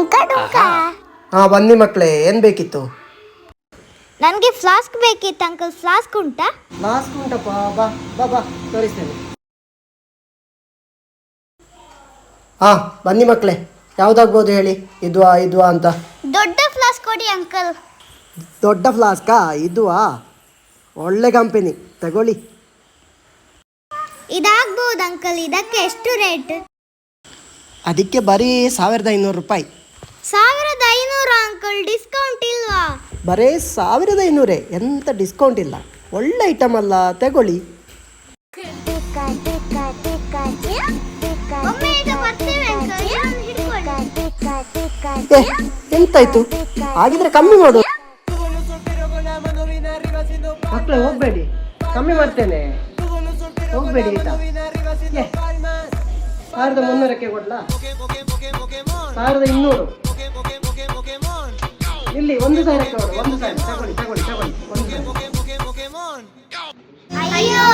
ಡುಂಕ ಡುಂಕ. ಹಾಂ ಬನ್ನಿ ಮಕ್ಕಳೇ ಏನು ಬೇಕಿತ್ತು? ನನಗೆ ಫ್ಲಾಸ್ಕ್ ಬೇಕಿತ್ತು ಅಂಕಲ್. ಫ್ಲಾಸ್ಕ್ ಉಂಟಾ? ಫ್ಲಾಸ್ಕ್ ಉಂಟಪ್ಪ. ಬಾ ಬಾ ಬಾ. ತೋರಿಸ್ತೇನೆ. ಹಾಂ ಬನ್ನಿ ಮಕ್ಕಳೇ. ಯಾವ್ದಾಗ್ಬೋದು ಹೇಳಿ. ಇದ್ವಾ ಇದ್ವಾ ಅಂತ. ದೊಡ್ಡ ಫ್ಲಾಸ್ಕ್ ಕೊಡಿ ಅಂಕಲ್. ದೊಡ್ಡ ಫ್ಲಾಸ್ಕಾ? ಇದುವಾ? ಒಳ್ಳೆ ಕಂಪನಿ. ತಗೊಳ್ಳಿ. ಇದಾಗ್ಬೋದು ಅಂಕಲ್. ಇದಕ್ಕೆ ಎಷ್ಟು ರೇಟ್? ಅದಕ್ಕೆ ಬರೀ ಸಾವಿರದ ಐನೂರು ರೂಪಾಯಿ. ಸಾವಿರದ ಐನೂರು ಅಂಕಲ್ ಡಿಸ್ಕೌಂಟ್ ಇಲ್ವಾ? ಬರೇ ಸಾವಿರದ ಐನೂರೇ ಎಂತ ಡಿಸ್ಕೌಂಟ್ ಇಲ್ಲ. ಒಳ್ಳೆ ಐಟಮ್ ಅಲ್ಲ ತಗೊಳ್ಳಿ. ಒಮ್ಮೆ ಈಗ ಬರ್ತೇವೆ ಅಂಕಲ್ ಇದನ್ನು ಹಿಡ್ಕೊಳ್ಳಿ. ಏ ಎಂತಾಯ್ತು? ಹಾಗಿದ್ರೆ ಕಮ್ಮಿ ಮಾಡು. ಮಕ್ಕಳು ಹೋಗ್ಬೇಡಿ. ಕಮ್ಮಿ ಮಾಡ್ತೇನೆ. ಹೋಗ್ಬೇಡಿ ಆಯ್ತಾ? ಏ, ಸಾವಿರದ ಮುನ್ನೂರಕ್ಕೆ ಕೊಡ್ಲಾ? ಸಾವಿರದ ಇನ್ನೂರು. ಇಲ್ಲಿ ಒಂದು ಸಾವಿರ ತಗೊಳ್ಳಿ ತಗೊಳ್ಳಿ ತಗೊಳ್ಳಿ ಒಂದು ಅಯ್ಯೋ